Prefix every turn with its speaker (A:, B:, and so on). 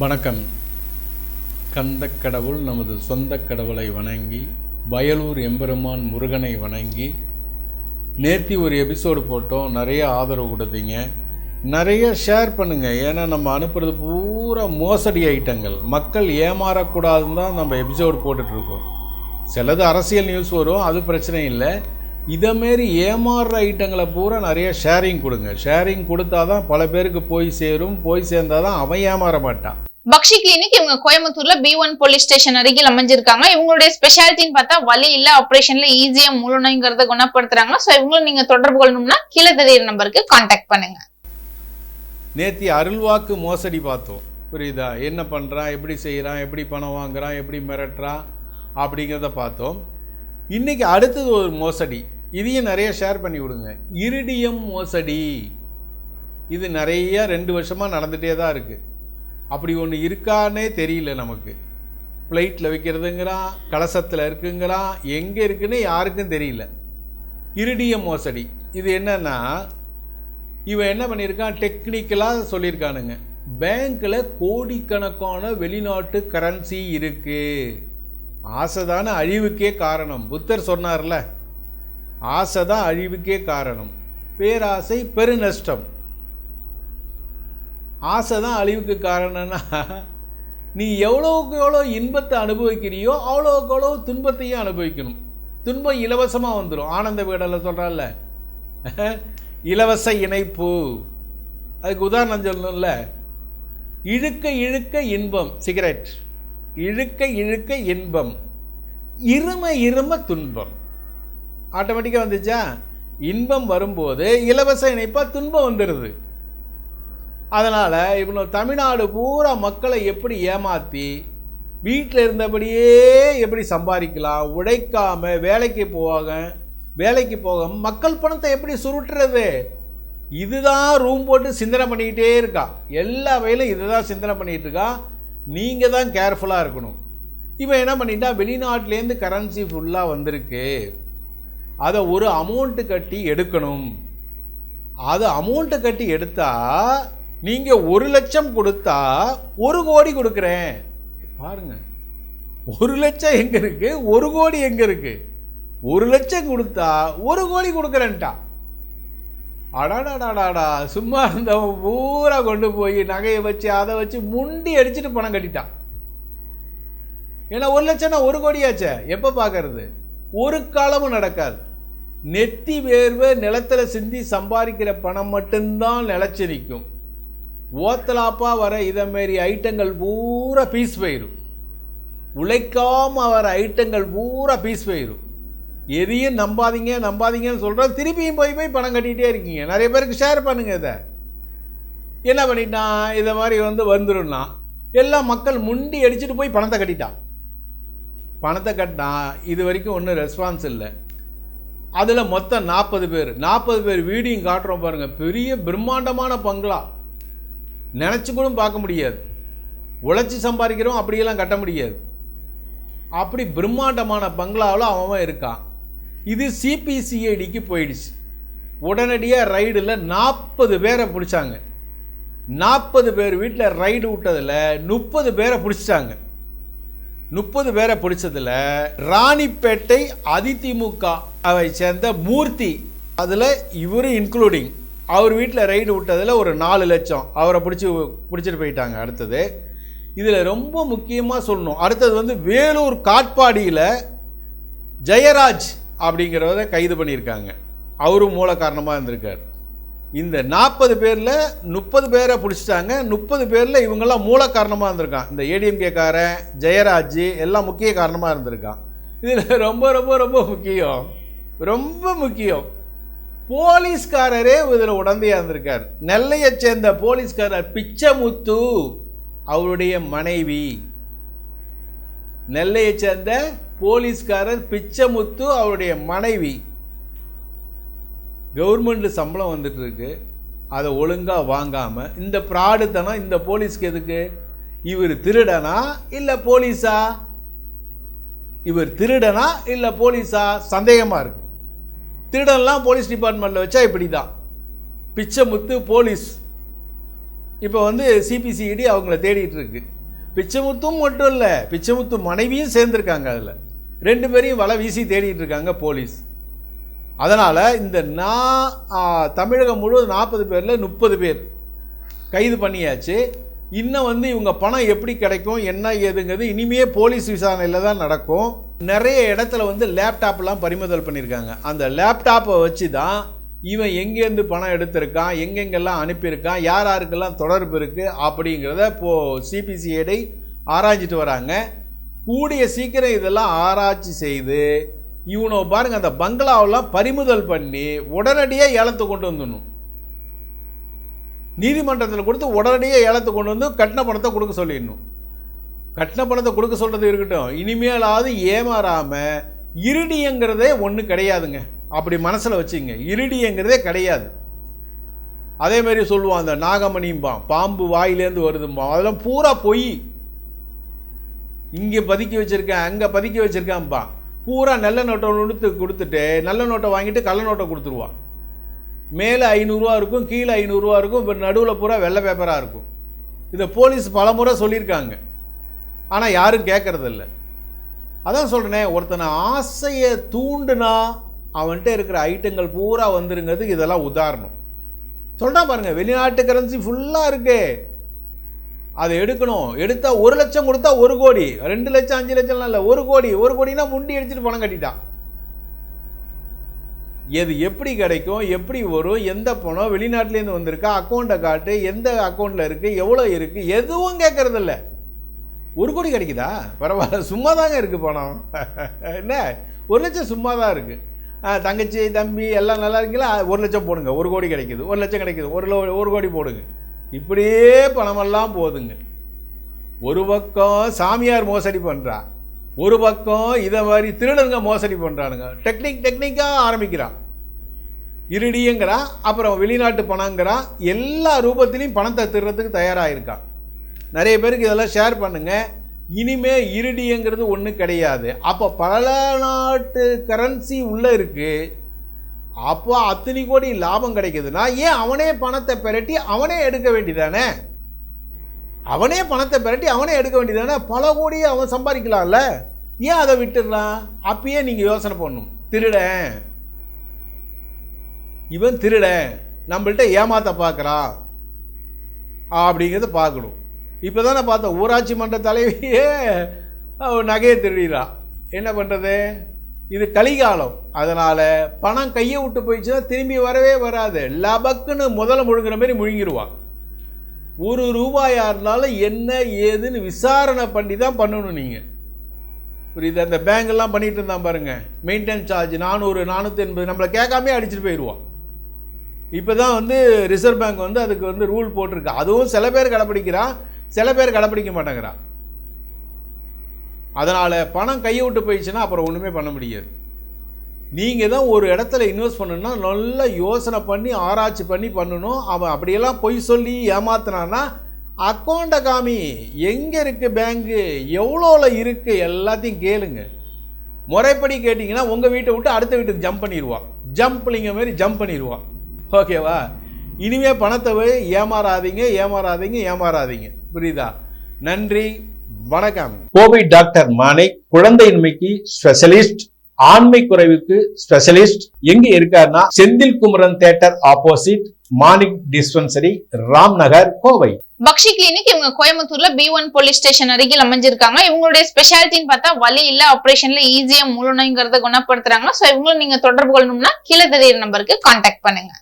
A: வணக்கம். கந்த கடவுள் நமது சொந்த கடவுளை வணங்கி வயலூர் எம்பெருமான் முருகனை வணங்கி நேர்த்தி ஒரு எபிசோடு போட்டோம். நிறைய ஆதரவு கொடுத்தீங்க. நிறைய ஷேர் பண்ணுங்கள் ஏன்னா நம்ம அனுப்புறது பூரா மோசடி ஐட்டங்கள். மக்கள் ஏமாறக்கூடாதுன்னு தான் நம்ம எபிசோடு போட்டுட்ருக்கோம் சிலது அரசியல் நியூஸ் வரும். அது பிரச்சனை இல்லை. இதேமாரி ஏமாறுற ஐட்டங்களை பூரா நிறைய ஷேரிங் கொடுங்க. ஷேரிங் கொடுத்தா தான் பல பேருக்கு போய் சேரும் போய் சேர்ந்தாதான் தான் அவன் ஏமாற மாட்டான்.
B: பக்ஷி கிளினிக் இவங்க கோயம்புத்தூர்ல பி ஒன் போலீஸ் ஸ்டேஷன் அருகில் அமைஞ்சிருக்காங்க. இவங்களுடைய ஸ்பெஷாலிட்டின்னு பார்த்தா வலி இல்ல ஆபரேஷன்ல ஈஸியா முழுநோய்ங்கிறத குணப்படுத்துறாங்க சோ இவங்களும் நீங்க தொடர்பு கொள்ளணும்னா கீழே தெரியுற நம்பருக்கு கான்டாக்ட் பண்ணுங்க.
A: நேத்தி அருள்வாக்கு மோசடி பார்த்தோம். புரியுதா? என்ன பண்ணுறான் எப்படி செய்கிறான் எப்படி பணம் வாங்குறான்? எப்படி மிரட்டுறான்? அப்படிங்கிறத பார்த்தோம். இன்றைக்கி அடுத்தது ஒரு மோசடி. இதையும் நிறைய ஷேர் பண்ணி விடுங்க இரிடியம் மோசடி. இது நிறைய ரெண்டு வருஷமாக நடந்துகிட்டே தான் இருக்குது அப்படி ஒன்று இருக்கான்னே தெரியல நமக்கு. ஃப்ளைட்டில் வைக்கிறதுங்கிறான் கலசத்தில் இருக்குங்கிறான் எங்கே இருக்குன்னு யாருக்கும் தெரியல. இரிடியம் மோசடி. இது என்னன்னா இவன் என்ன பண்ணியிருக்கான் டெக்னிக்கலாக சொல்லியிருக்கானுங்க பேங்க்கில் கோடிக்கணக்கான வெளிநாட்டு கரன்சி இருக்குது ஆசை தானே அழிவுக்கே காரணம். புத்தர் சொன்னார்ல ஆசை தான் அழிவுக்கே காரணம். பேராசை பெருநஷ்டம். ஆசை தான் அழிவுக்கு காரணம்னா நீ எவ்வளோவுக்கு எவ்வளோ இன்பத்தை அனுபவிக்கிறியோ அவ்வளோவுக்கு எவ்வளோ துன்பத்தையும் அனுபவிக்கணும். துன்பம் இலவசமாக வந்துடும் ஆனந்த வீடலில் சொல்கிறால இலவச இணைப்பு. அதுக்கு உதாரணம் சொல்லணும்ல. இழுக்க இழுக்க இன்பம் சிகரெட். இழுக்க இழுக்க இன்பம். இரும இரும துன்பம். ஆட்டோமேட்டிக்காக வந்துச்சா? இன்பம் வரும்போது இலவச இணைப்பாக துன்பம் வந்துடுது அதனால் இவ்வளோ தமிழ்நாடு பூரா மக்களை எப்படி ஏமாற்றி வீட்டில் இருந்தபடியே எப்படி சம்பாதிக்கலாம் உழைக்காமல் வேலைக்கு போவாங்க வேலைக்கு போக மக்கள் பணத்தை எப்படி சுருட்டுறது? இதுதான் ரூம் போட்டு சிந்தனை பண்ணிக்கிட்டே இருக்கா. எல்லா வயலும் இதுதான் சிந்தனை பண்ணிகிட்டு இருக்கா. நீங்கள் தான் கேர்ஃபுல்லாக இருக்கணும். இவன் என்ன பண்ணிட்டா வெளிநாட்டிலேருந்து கரன்சி ஃபுல்லாக வந்திருக்கு. அதை ஒரு அமௌண்ட்டு கட்டி எடுக்கணும். அது அமௌண்ட்டை கட்டி எடுத்தால் நீங்கள் ஒரு லட்சம் கொடுத்தா ஒரு கோடி கொடுக்குறேன். பாருங்க. ஒரு லட்சம் எங்கே இருக்குது ஒரு கோடி எங்கே இருக்குது ஒரு லட்சம் கொடுத்தா ஒரு கோடி கொடுக்குறேன்ட்டா. அடாடாடாடாடா சும்மா இருந்தவன் பூரா கொண்டு போய் நகையை வச்சு அதை வச்சு முண்டி அடிச்சுட்டு பணம் கட்டிட்டான். ஏன்னா ஒரு லட்சம்னா ஒரு கோடியாச்சே? எப்போ பார்க்கறது ஒரு காலமும் நடக்காது. நெத்தி வேர்வை நிலத்தில் சிந்தி சம்பாதிக்கிற பணம் மட்டும்தான் நிலச்சி நிற்கும் ஓத்தலாப்பா வர இதை மாரி ஐட்டங்கள் பூரா பீஸ் போயிடும் உழைக்காமல் வர ஐட்டங்கள் பூரா பீஸ் போயிடும் எதையும் நம்பாதீங்க நம்பாதீங்கன்னு சொல்கிறோம் திருப்பியும் போய் போய் பணம் கட்டிகிட்டே இருக்கீங்க. நிறைய பேருக்கு ஷேர் பண்ணுங்கள் இதை. என்ன பண்ணிட்டான்? இதை மாதிரி வந்து வந்துடும்னா எல்லாம் மக்கள் முண்டி அடிச்சுட்டு போய் பணத்தை கட்டிட்டான். பணத்தை கட்டினா இது வரைக்கும் ஒன்றும் ரெஸ்பான்ஸ் இல்லை. அதில் மொத்தம் நாற்பது பேர். நாற்பது பேர் வீடியும் காட்டுறோம் பாருங்கள் பெரிய பிரம்மாண்டமான பங்களா. நினச்சி கூட பார்க்க முடியாது. உழைச்சி சம்பாதிக்கிறோம் அப்படியெல்லாம் கட்ட முடியாது. அப்படி பிரம்மாண்டமான பங்களாவில் அவன் இருக்கான். இது சிபிசிஐடிக்கு போயிடுச்சு. உடனடியாக ரைடில் நாற்பது பேரை பிடிச்சாங்க. நாற்பது பேர் வீட்டில் ரைடு விட்டதில் முப்பது பேரை பிடிச்சிட்டாங்க. முப்பது பேரை பிடிச்சதில் ராணிப்பேட்டை அதிதிமுக அவை சேர்ந்த மூர்த்தி. அதில் இவரும் இன்க்ளூடிங் அவர் வீட்டில் ரைடு விட்டதில் ஒரு நாலு லட்சம். அவரை பிடிச்சி பிடிச்சிட்டு போயிட்டாங்க அடுத்தது. இதில் ரொம்ப முக்கியமாக சொல்லணும். அடுத்தது வந்து வேலூர் காட்பாடியில் ஜெயராஜ் அப்படிங்கிறவரை கைது பண்ணியிருக்காங்க. அவரும் மூல காரணமாக இருந்திருக்கார். இந்த நாற்பது பேரில் முப்பது பேரை பிடிச்சிட்டாங்க. முப்பது பேரில் இவங்கெல்லாம் மூல காரணமாக இருந்திருக்கான். இந்த ஏடிஎம்கேக்காரன் ஜெயராஜ் எல்லாம் முக்கிய காரணமாக இருந்திருக்கான். இதில் ரொம்ப ரொம்ப ரொம்ப முக்கியம். ரொம்ப முக்கியம். போலீஸ்காரரே இதில் உடந்தையாக இருந்திருக்கார். நெல்லையை சேர்ந்த போலீஸ்காரர் பிச்சமுத்து அவருடைய மனைவி. நெல்லையை சேர்ந்த போலீஸ்காரர் பிச்சமுத்து அவருடைய மனைவி. கவர்மெண்ட்டில் சம்பளம் வந்துட்டுருக்கு. அதை ஒழுங்காக வாங்காமல் இந்த ப்ராடுத்தனம் இந்த போலீஸ்க்கு எதுக்கு? இவர் திருடனா இல்லை போலீஸா? இவர் திருடனா இல்லை போலீஸா? சந்தேகமாக இருக்கு. திருடன்லாம் போலீஸ் டிபார்ட்மெண்ட்டில் வச்சா இப்படி தான் பிச்சைமுத்து போலீஸ். இப்போ வந்து சிபிசிஐடி அவங்கள தேடிட்டு இருக்கு. பிச்சைமுத்தும் மட்டும் இல்லை பிச்சைமுத்து மனைவியும் சேர்ந்துருக்காங்க அதில். ரெண்டு பேரையும் வலை வீசி தேடிட்டு இருக்காங்க போலீஸ். அதனால் இந்த நான் தமிழகம் முழுவதும் நாற்பது பேரில் முப்பது பேர் கைது பண்ணியாச்சு. இன்னும் வந்து இவங்க பணம் எப்படி கிடைக்கும் என்ன ஏதுங்கிறது இனிமே போலீஸ் விசாரணையில் தான் நடக்கும். நிறைய இடத்துல வந்து லேப்டாப்லாம் பறிமுதல் பண்ணியிருக்காங்க. அந்த லேப்டாப்பை வச்சு தான் இவன் எங்கேருந்து பணம் எடுத்திருக்கான் எங்கெங்கெல்லாம் அனுப்பியிருக்கான் யார் யாருக்கெல்லாம் தொடர்பு இருக்குது அப்படிங்கிறத இப்போது சிபிசிஐடி ஆராய்ஞ்சிட்டு வராங்க. கூடிய சீக்கிரம் இதெல்லாம் ஆராய்ச்சி செய்து இவனை பாருங்க அந்த பங்களாவெல்லாம் பறிமுதல் பண்ணி உடனடியாக ஏலத்தை கொண்டு வந்துடணும். நீதிமன்றத்தில் கொடுத்து உடனடியாக ஏலத்தை கொண்டு வந்து கட்டின பணத்தை கொடுக்க சொல்லிடணும். கட்டின பணத்தை கொடுக்க சொல்கிறது இருக்கட்டும். இனிமேலாவது ஏமாறாமல் இருடிங்கிறதே ஒன்றும் கிடையாதுங்க. அப்படி மனசில் வச்சுங்க. இருடிங்கிறதே கிடையாது. அதேமாதிரி சொல்லுவான் அந்த நாகமணிம்பான். பாம்பு வாயிலேருந்து வருதும்பான். அதெல்லாம் பூரா பொய். இங்கே பதுக்கி வச்சுருக்கேன் அங்கே பதுக்கி வச்சுருக்கேன்பா பூரா நல்ல நோட்டை கொடுத்து கொடுத்துட்டு நல்ல நோட்டை வாங்கிட்டு கள்ள நோட்டை கொடுத்துருவான் மேலே ஐநூறுரூவா இருக்கும் கீழே ஐநூறுரூவா இருக்கும் இப்போ நடுவில் பூரா வெள்ளை பேப்பராக இருக்கும். இதை போலீஸ் பலமுறை சொல்லியிருக்காங்க. ஆனால் யாரும் கேட்கறதில்ல அதான் சொல்கிறேனே ஒருத்தனை ஆசையை தூண்டுனா அவன்கிட்ட இருக்கிற ஐட்டங்கள் பூரா வந்துருங்கிறதுக்கு இதெல்லாம் உதாரணம். சொல்கிறா பாருங்க வெளிநாட்டு கரன்சி ஃபுல்லாக இருக்குது அதை எடுக்கணும். எடுத்தால் ஒரு லட்சம் கொடுத்தா ஒரு கோடி. ரெண்டு லட்சம் அஞ்சு லட்சம்லாம் இல்லை. ஒரு கோடி. ஒரு கோடினா முண்டி அடிச்சுட்டு பணம் கட்டிட்டான். எது எப்படி கிடைக்கும்? எப்படி வரும்? எந்த பணம்? வெளிநாட்டிலேருந்து வந்திருக்கா? அக்கௌண்ட்டை காட்டு. எந்த அக்கௌண்ட்டில் இருக்குது எவ்வளோ இருக்குது எதுவும் கேட்கறதில்ல ஒரு கோடி கிடைக்குதா? பரவாயில்ல. சும்மா தாங்க இருக்குது பணம். என்ன? ஒரு லட்சம் சும்மா தான் இருக்குது தங்கச்சி தம்பி எல்லாம் நல்லா இருக்கீங்களா? ஒரு லட்சம் போடுங்க. ஒரு கோடி கிடைக்குது. ஒரு லட்சம் கிடைக்குது. ஒரு லோ- ஒரு கோடி போடுங்க. இப்படியே பணமெல்லாம் போகுதுங்க ஒரு பக்கம் சாமியார் மோசடி பண்ணுறா ஒரு பக்கம் இதை மாதிரி திருடனுங்க மோசடி பண்ணுறானுங்க டெக்னிக் டெக்னிக்காக ஆரம்பிக்கிறான். இருடிங்கிறான் அப்புறம் வெளிநாட்டு பணங்கிறான் எல்லா ரூபத்திலையும் பணத்தை திருறதுக்கு தயாராக இருக்கான் நிறைய பேருக்கு இதெல்லாம் ஷேர் பண்ணுங்கள் இனிமே இருடிங்கிறது ஒன்றும் கிடையாது. அப்போ பல நாட்டு கரன்சி உள்ளே இருக்குது அப்போ அத்தனை கோடி லாபம் கிடைக்குதுன்னா ஏன் அவனே பணத்தை பெரட்டி அவனே எடுக்க வேண்டியதானே? அவனே பணத்தை பெரட்டி அவனே எடுக்க வேண்டியதானே? பல கோடி அவன் சம்பாதிக்கலாம்ல. ஏன் அதை விட்டுடலாம்? அப்பயே நீங்கள் யோசனை பண்ணணும். திருடன். இவன் திருடன். நம்மள்ட்ட ஏமாத்த பார்க்குறான் அப்படிங்கிறத பார்க்கணும். இப்போ தானே பார்த்தோம் ஊராட்சி மன்ற தலைவியே நகையை திருடிறான் என்ன பண்ணுறது இது கலிகாலம். அதனால் பணம் கையை விட்டு போயிடுச்சுன்னா திரும்பி வரவே வராது. லபக்குன்னு முதல்ல முழுங்குற மாதிரி முழுங்கிடுவாங்க ஒரு ரூபாயாக இருந்தாலும் என்ன ஏதுன்னு விசாரணை பண்ணி தான் பண்ணணும் நீங்கள் புரியுது? அந்த பேங்க்லாம் பண்ணிட்டு இருந்தான் பாருங்க. மெயின்டெனன்ஸ் சார்ஜ் நானூறு நானூற்றி எண்பது நம்மளை கேட்காமே அடிச்சுட்டு போயிடுவான் இப்போ தான் வந்து ரிசர்வ் பேங்க் வந்து அதுக்கு வந்து ரூல் போட்டிருக்கு. அதுவும் சில பேர் கடைப்பிடிக்கிறான் சில பேர் கடைப்பிடிக்க மாட்டேங்கிறான். அதனால் பணம் கையை விட்டு போயிடுச்சுன்னா அப்புறம் ஒன்றுமே பண்ண முடியாது. நீங்கள் தான் ஒரு இடத்துல இன்வெஸ்ட் பண்ணணும்னா நல்லா யோசனை பண்ணி ஆராய்ச்சி பண்ணி பண்ணணும். அவன் அப்படியெல்லாம் பொய் சொல்லி ஏமாத்தினான்னா அக்கௌண்ட்டை காமி எங்கே இருக்குது பேங்க்கு எவ்வளோவில் இருக்குது எல்லாத்தையும் கேளுங்க. முறைப்படி கேட்டிங்கன்னா உங்கள் வீட்டை விட்டு அடுத்த வீட்டுக்கு ஜம்ப் பண்ணிடுவான் ஜம்ப்லிங்க மாதிரி ஜம்ப் பண்ணிடுவான் ஓகேவா இனிமே பணத்தை ஏமாறாதீங்க ஏமாறாதீங்க ஏமாறாதீங்க. புரியுதா? நன்றி. வணக்கம். கோவிட் டாக்டர் மானை குழந்தையின்மைக்கு ஸ்பெஷலிஸ்ட் ஆண்மை குறைவுக்கு ஸ்பெஷலிஸ்ட். எங்க இருக்காருன்னா Senthil Kumaran theatre opposite Manik dispensary Ram Nagar Kovai.
B: Bakshi clinic இவங்க கோயம்புத்தூர்ல பி ஒன் போலீஸ் ஸ்டேஷன் அருகில் அமைஞ்சிருக்காங்க. இவங்களுடைய ஸ்பெஷாலிட்டின்னு பார்த்தா வலி இல்ல ஆபரேஷன்ல ஈஸியா முழு நோய்ங்கிறத குணப்படுத்துறாங்க. சோ இவங்களும் நீங்க தொடர்பு கொள்ளணும்னா கீழே தெரியுற நம்பருக்கு கான்டாக்ட் பண்ணுங்க.